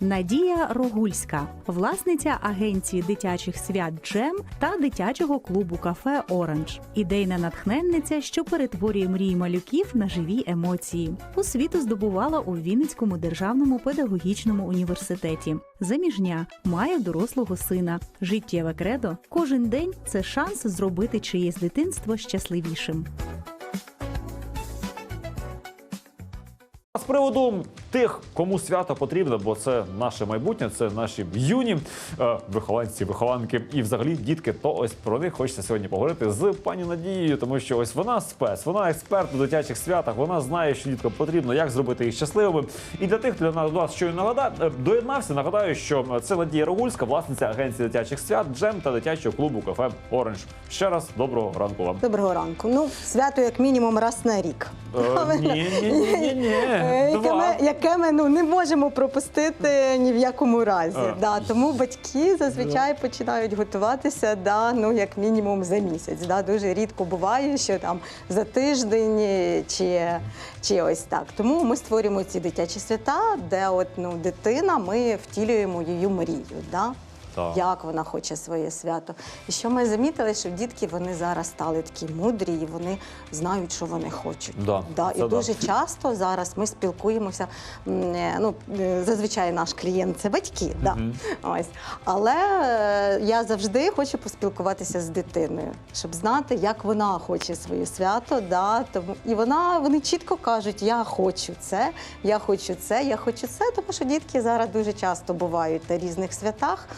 Надія Рогульська, власниця агенції дитячих свят Джем та дитячого клубу кафе Оранж, ідейна натхненниця, що перетворює мрії малюків на живі емоції. Освіту здобувала у Вінницькому державному педагогічному університеті. Заміжня має дорослого сина. Життєве кредо. Кожен день це шанс зробити чиєсь дитинство щасливішим. З приводу тих, кому свято потрібно, бо це наше майбутнє, це наші юні е, вихованці, вихованки і взагалі дітки. То ось про них хочеться сьогодні поговорити з пані Надією, тому що ось вона спец, вона експерт у дитячих святах. Вона знає, що діткам потрібно, як зробити їх щасливими. І для тих, хто для нас що нагадав, доєднався. Нагадаю, що це Надія Рогульська, власниця агенції дитячих свят, джем та дитячого клубу кафе Оранж. Ще раз доброго ранку вам. Доброго ранку. Ну, свято як мінімум раз на рік. Е, Ні, ні, ні, ні, ні. Е, Яке Два. ми, яке ми ну, не можемо пропустити ні в якому разі. А. Да. Тому батьки зазвичай починають готуватися да, ну, як мінімум за місяць. Да. Дуже рідко буває, що там за тиждень е, чи, чи ось так. Тому ми створюємо ці дитячі свята, де от, ну, дитина, ми втілюємо її мрію. Да. Так. Як вона хоче своє свято. І що ми замітили, що дітки вони зараз стали такі мудрі, і вони знають, що вони хочуть. Да, Да, і да. дуже часто зараз ми спілкуємося. е, Ну, е, зазвичай наш клієнт це батьки. Да. Ось. Але е, я завжди хочу поспілкуватися з дитиною, щоб знати, як вона хоче своє свято. Да, тому, і вона, вони чітко кажуть, я хочу це, я хочу це, я хочу це, тому що дітки зараз дуже часто бувають на різних святах.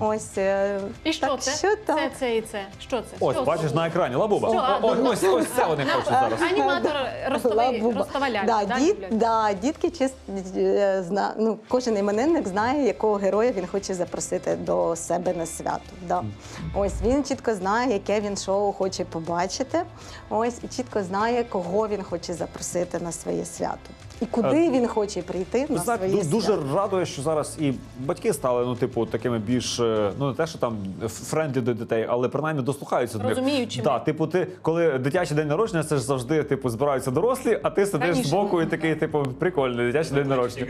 Ось, е, І що так, це? Що так? Це, це і це. Що це? Ось, Що бачиш це? на екрані лабуба. Що? О, о, ось, ось це вони хочуть зараз. Аніматор розставляє Лабуба. розставляє. Да, да, діт, да, дітки чис, е, зна, ну, кожен іменинник знає, якого героя він хоче запросити до себе на свято. Да. Ось він чітко знає, яке він шоу хоче побачити. Ось і чітко знає, кого він хоче запросити на своє свято. І куди Е, він хоче прийти на знаєте, своє ду- дуже радує, що зараз і батьки стали, ну, типу, такими більш, е, ну не те, що там френдлі до дитей, але принаймні дослухаються до них. Розуміючими. Да, типу, ти, коли дитячий день народження, це ж завжди типу збираються дорослі, а ти сидиш Раніше. збоку і такий, типу, прикольний дитячий день народження.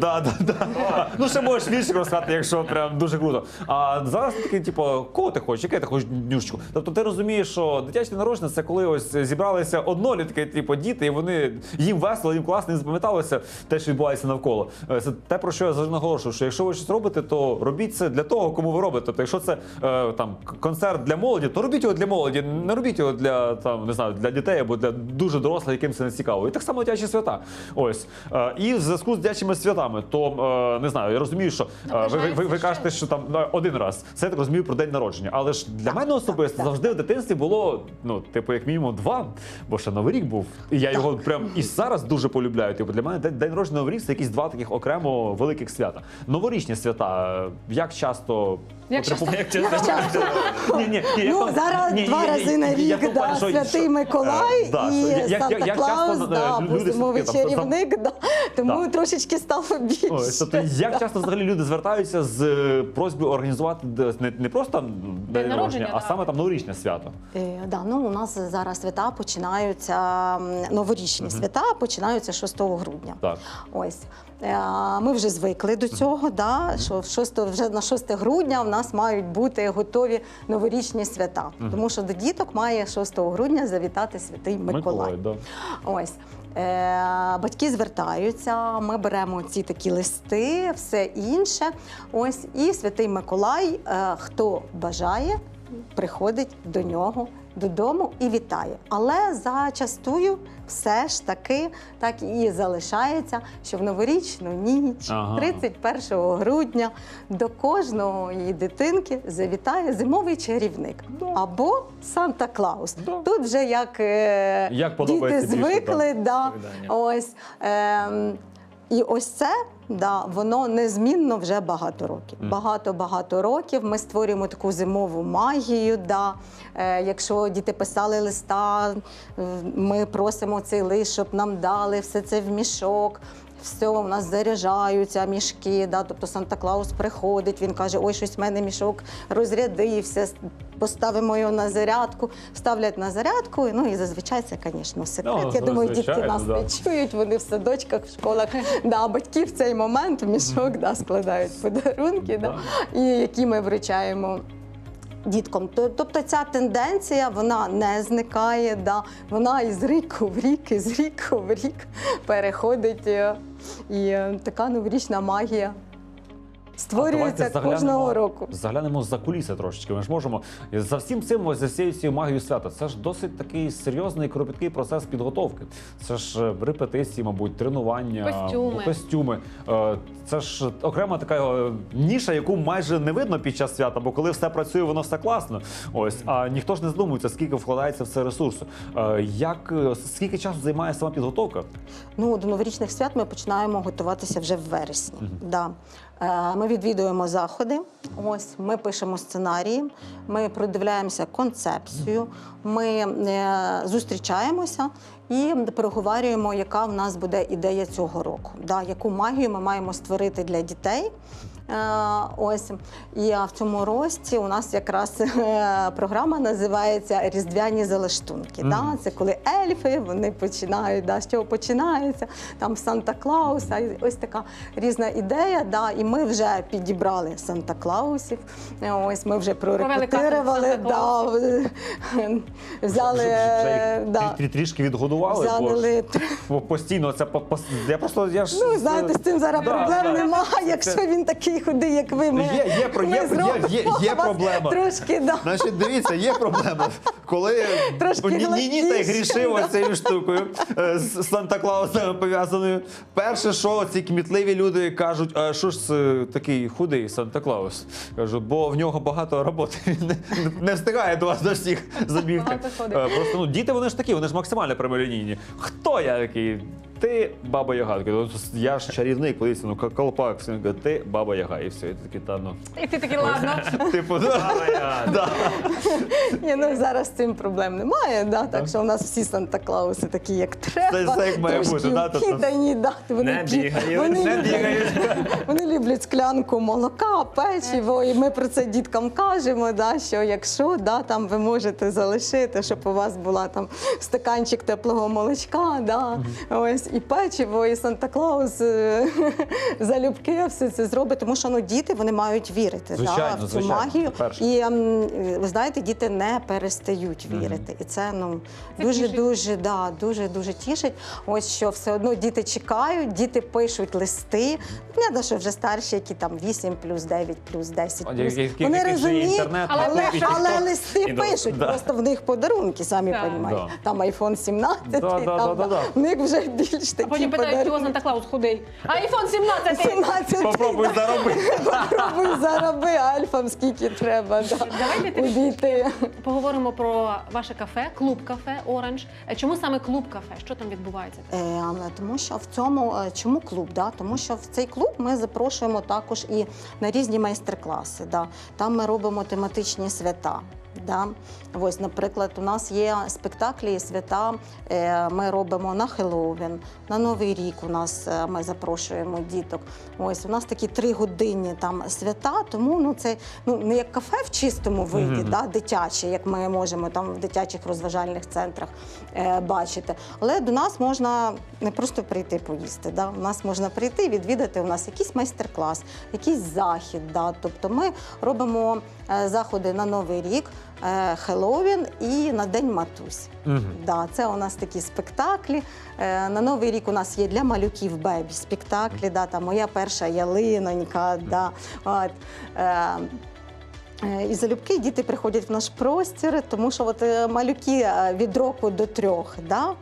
Да, да, да. Ну, ще можеш віршик розказати, якщо прям дуже круто. А зараз ти такий, типу, кого ти хочеш, яке ти хочеш днюшечку? Тобто ти розумієш, що дитяче день народження це коли ось зібралися однолітки, типу, діти, і вони їм весело, їм класно, їм запам'яталося те, що відбувається навколо. Е, Це те, про що я завжди наголошую, що якщо ви щось робите, то робіть це для того, кому ви робите. Тобто, якщо це е, там концерт для молоді, то робіть його для молоді, не робіть його для там не знаю для дітей або для дуже дорослих, яким це не цікаво. І так само дитячі свята. Ось Е, і в зв'язку з дитячими святами, то е, не знаю, я розумію, що е, ви, ви, ви, ви кажете, що там е, один раз це я так розумію про день народження. Але ж для мене особисто завжди в дитинстві було ну, типу, як мінімум два, бо ще новий рік був. І я його прям і зараз дуже полюбляю. Типу, для мене день, народження новий рік це якісь два таких окремо великих свята. Новорічні свята. Як часто Часто? Як часто? Ні, ні, ні, Ну, зараз ні, два ні, рази на рік, да, Святий Миколай е, да, і як- Санта як Клаус, часто, да, люди зимовий чарівник. Да. Тому Да. трошечки стало більше. Тобто, як часто взагалі люди звертаються з е, просьбою організувати не, не просто день народження, а саме там новорічне свято. Е, да, ну, у нас зараз свята починаються, новорічні свята починаються 6 грудня. Так. Ось. Е, Ми вже звикли до цього, да, що в 6, вже на 6 грудня в нас мають бути готові новорічні свята. Тому що до діток має 6 грудня завітати святий Миколай. да. Ось. Е, батьки звертаються, ми беремо ці такі листи, все інше. Ось і святий Миколай, е, хто бажає, приходить до нього додому і вітає. Але зачастую все ж таки так і залишається, що в новорічну ніч, Ага. 31 грудня, до кожної дитинки завітає зимовий чарівник або Санта Клаус. Да. Тут вже як, е, Як діти подобається більше, звикли, да, ось. Ем, і ось це да, воно незмінно вже багато років. Багато-багато років ми створюємо таку зимову магію. Да. Е, якщо діти писали листа, е, ми просимо цей лист, щоб нам дали все це в мішок. Все, у нас заряджаються мішки. Да? Тобто Санта-Клаус приходить, він каже, ой, щось в мене мішок розрядився, поставимо його на зарядку, ставлять на зарядку. Ну і зазвичай це, звісно, секрет. Ну, Я думаю, дітки нас да. не чують, вони в садочках, в школах. Да, батьки в цей момент в мішок да, складають подарунки, да, і які ми вручаємо. Діткам, То- тобто ця тенденція вона не зникає, да. вона із ріку в рік, із ріку в рік переходить, е, і е, така новорічна магія створюється кожного року. Заглянемо за куліси трошечки. Ми ж можемо за всім цим ось за цією цією магією свята. Це ж досить такий серйозний кропіткий процес підготовки. Це ж е, репетиції, мабуть, тренування, Костюми. костюми. Е, Це ж окрема така е, ніша, яку майже не видно під час свята, бо коли все працює, воно все класно. Ось а ніхто ж не задумується, скільки вкладається в це ресурсу. Як скільки часу займає сама підготовка? Ну, до новорічних свят ми починаємо готуватися вже в вересні. Да. Е, Ми відвідуємо заходи. Ось ми пишемо сценарії, ми продивляємося концепцію, ми е, зустрічаємося і переговорюємо, яка в нас буде ідея цього року. Да, яку магію ми маємо створити для дітей. Е, Ось і в цьому рості у нас якраз е, програма називається Різдвяні залаштунки. Да? Це коли ельфи вони починають, да, з чого починається, там Санта Клауса. Ось така різна ідея. Да? І ми вже підібрали Санта Клаусів. Е, Ось ми вже прорепетирували, да, взяли да, трішки відгодували. взяли Бо постійно це я просто я ж Ну, знаєте, з цим зараз Да, проблем да. немає. Якщо він такий худий, як ви, ми, Є- є ми є- є- є- є проблема. Трошки, да. Значить, дивіться, є проблема. Коли Трошки Ні- Нініта грішив да. цією штукою е, з Санта Клаусом пов'язаною. Перше, що ці кмітливі люди кажуть, а що ж це такий худий Санта Клаус? Кажу, бо в нього багато роботи. Він не, не встигає до вас до всіх забігти. Е, Просто ну, діти вони ж такі, вони ж максимально прямолінійні. Хто я такий? Ти баба Яга. «Ну, Я ж чарівник, колись, ну колпак. Він каже, ти баба Яга. І все. І такі, та ну. І ти такий, ладно. Типу, да. Ні, ну зараз з цим проблем немає. Да? Так що у нас всі Санта-Клауси такі, як треба. Це як має бути, да, тобто- да? Вони, Не бігають, вони, Не люблять- бігають. вони люблять склянку молока, печиво, і ми про це діткам кажемо, да, що якщо да, там ви можете залишити, щоб у вас була там стаканчик теплого молочка, да, ось і печиво, і Санта-Клаус е, залюбки все це зробить, тому що ну, діти вони мають вірити Звичайно, да, в цю звичайно, магію. І ем, ви знаєте, діти не перестають вірити. І це ну Це дуже да, дуже дуже тішить. Ось що все одно діти чекають, діти пишуть листи. Не що вже старші, які там 8 плюс 9 плюс 10 плюс. Вони розуміють, але, але але, листи І пишуть. да. Просто в них подарунки, самі розумієте. Да. Там iPhone 17, Да, да, там, да, да, да. в них вже більш А потім питають, чого. Санта Клаус худий. Айфон 17! 17 Попробуй заробити. Попробуй зароби альфам, скільки треба. Да. Давайте Поговоримо про ваше кафе, клуб кафе Оранж. Е, Чому саме клуб кафе? Що там відбувається? Е, але тому що в цьому е, чому клуб? Да? Тому що в цей клуб ми запрошуємо також і на різні майстер-класи. Да? Там ми робимо тематичні свята. Да? Ось, наприклад, у нас є спектаклі і свята. е, Ми робимо на Хеллоуін, на Новий рік. У нас е, ми запрошуємо діток. Ось у нас такі тригодинні там свята. Тому ну це ну не як кафе в чистому виді, Мгм. да, дитяче, як ми можемо там в дитячих розважальних центрах е, бачити. Але до нас можна не просто прийти поїсти. Да? У нас можна прийти, відвідати у нас якийсь майстер-клас, якийсь захід. Да? Тобто ми робимо е, заходи на Новий рік, Хеллоуін і на День Матусь. Да, це у нас такі спектаклі. Е, На Новий рік у нас є для малюків бебі спектаклі. Да, там моя перша ялинонька. Да, от, е, Е, І залюбки діти приходять в наш простір, тому що от е, малюки е, від року до трьох, да?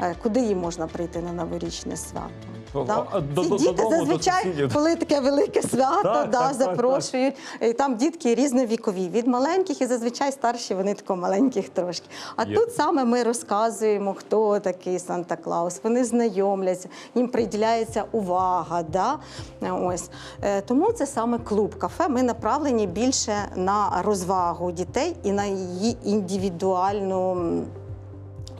е, куди їм можна прийти на новорічне свято? О, Да? до- Ці до- діти додому, зазвичай, коли таке велике свято, Так, да, так, так, запрошують. І там дітки різновікові, від маленьких і зазвичай старші, вони тако маленьких трошки. А Є. тут саме ми розказуємо, хто такий Санта Клаус. Вони знайомляться, їм приділяється увага. Да? Ось. Е, Тому це саме клуб кафе. Ми направлені більше на розвагу дітей і на її індивідуальну.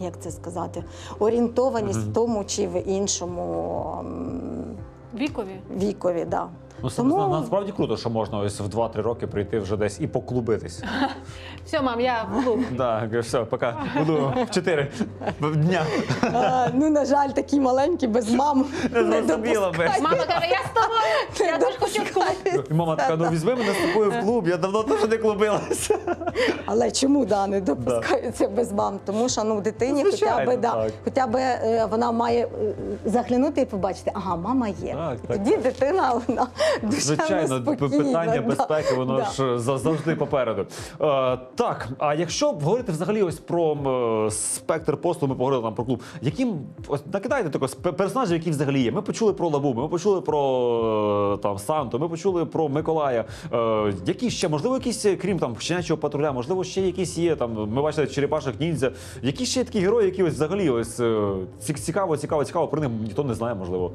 Як це сказати, орієнтованість в тому чи в іншому м, Вікові. вікові. Да. Ну, це Тому- насправді круто, що можна ось в 2-3 роки прийти вже десь і поклубитись. Все, мам, я в клуб. Так, все, пока. Буду в 4 дня. Ну, на жаль, такі маленькі без мам. Не зрозуміла би. Мама каже, я з тобою. Я теж хочу в клуб. І мама така, ну візьми мене з тобою в клуб, я давно теж не клубилася. Але чому да, не допускаються без мам? Тому що ну, дитині хоча Звичайно, б, да, хоча б е, вона має е, заглянути і побачити, ага, мама є. Так, так, Тоді дитина вона Звичайно, питання безпеки, воно ж завжди попереду. Е, так, а якщо говорити взагалі ось про спектр послуг, ми поговорили там про клуб. Яким ось накидайте тако персонажів, які взагалі є. Ми почули про Лабубу, ми почули про е, там Санту, ми почули про Миколая. Е, які ще можливо, якісь крім там щенячого патруля, можливо, ще якісь є там. Ми бачили черепашок ніндзя. Які ще такі герої, які ось взагалі ось цікаво, цікаво, цікаво. Про них ніхто не знає, можливо.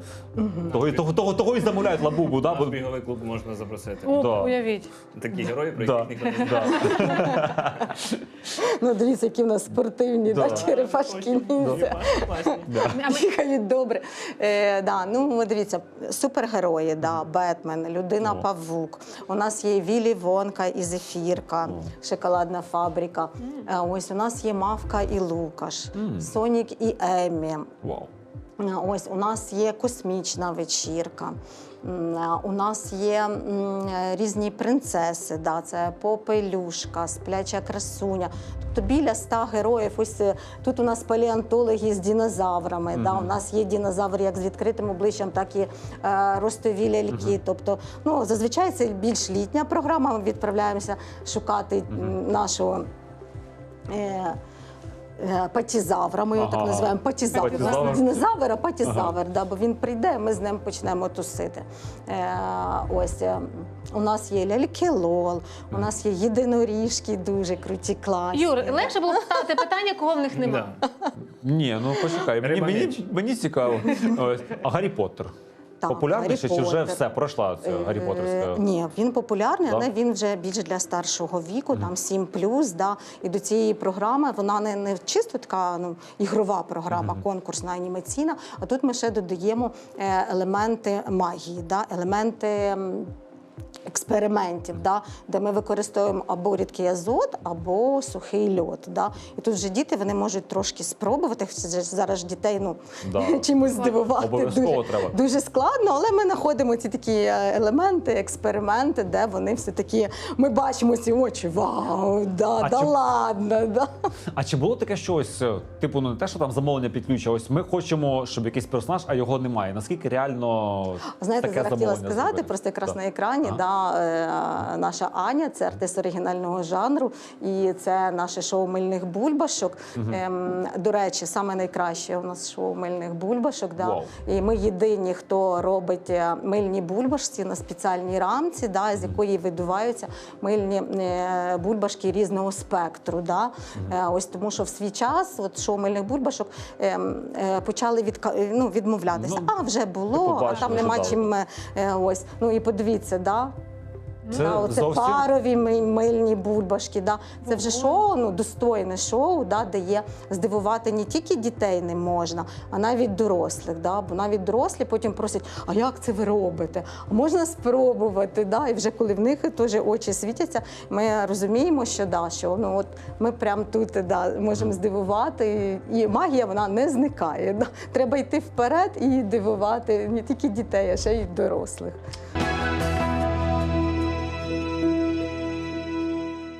Того, і- того, того, того і замовляють Лабубу, да? Біговий клуб можна запросити. О, Да. уявіть. Такі герої, про Да, яких ніхто не знає. Ну, дивіться, які в нас спортивні, Да. да. черепашки ніндзя. Бігають добре. Е, да, ну, дивіться, супергерої, да, Бетмен, людина Павук. У нас є Вілі Вонка і Зефірка, шоколадна фабрика. Е, ось у нас є Мавка і Лукаш, Сонік і Еммі. Вау. Е, Ось у нас є космічна вечірка. Е, У нас є е, різні принцеси, да, це попелюшка, спляча красуня. Тобто біля ста героїв. Ось тут у нас палеонтологи з динозаврами. Да, у нас є динозаври як з відкритим обличчям, так і е, ростові ляльки. Тобто, ну зазвичай це більш літня програма. Ми відправляємося шукати м, нашого. Е, Патізавра, ми його Ага. так називаємо. Патізавр. У Патізавр. не динозавр, а патізавр, да, бо він прийде, ми з ним почнемо тусити. Е, ось е, у нас є ляльки лол, у нас є єдиноріжки, дуже круті, класні. Юр, легше було б ставити питання, кого в них немає. Ні, ну почекай, мені, мені, мені цікаво. Ось. А Гаррі Поттер? Так, Популярніше чи вже все пройшла ця Гаррі Е, Поттерська? Ні, він популярний, але він вже більш для старшого віку, там 7 да. І до цієї програми вона не, не чисто така ну, ігрова програма, конкурсна анімаційна. А тут ми ще додаємо е, елементи магії, да, елементи. Експериментів, да, де ми використовуємо або рідкий азот, або сухий льод. Да. І тут вже діти вони можуть трошки спробувати. Зараз ж дітей ну, Да. чимось здивувати. Обов'язково дуже, треба. дуже складно, але ми знаходимо ці такі е, елементи, експерименти, де вони все таки ми бачимо ці очі. Вау, да, А да чи- ладно, да. А чи було таке щось, е, типу, ну не те, що там замовлення під ключ, а ось ми хочемо, щоб якийсь персонаж, а його немає. Наскільки реально Знаєте, таке зараз хотіла сказати, зробити? просто якраз Да. на екрані, Ага. да, е, наша Аня, це артист оригінального жанру, і це наше шоу мильних бульбашок. Ем, до речі, саме найкраще у нас шоу мильних бульбашок. Да. І ми єдині, хто робить е, мильні бульбашці на спеціальній рамці, да, з якої видуваються мильні е, бульбашки різного спектру. Да. Ось тому, що в свій час, от шоу мильних бульбашок ем, е, почали відка... е, ну, відмовлятися. Ну, а вже було, а там нема чим. е, ось. Ну і подивіться, да. Це Да, оце зовсім парові мильні бульбашки. Да. Це вже шоу, ну достойне шоу, да, де є здивувати не тільки дітей не можна, а навіть дорослих. Да. Бо навіть дорослі потім просять, а як це ви робите? А можна спробувати? Да. І вже коли в них теж очі світяться, ми розуміємо, що да, що ну от ми прямо тут да, можемо здивувати. І магія вона не зникає. Да. Треба йти вперед і дивувати не тільки дітей, а ще й дорослих.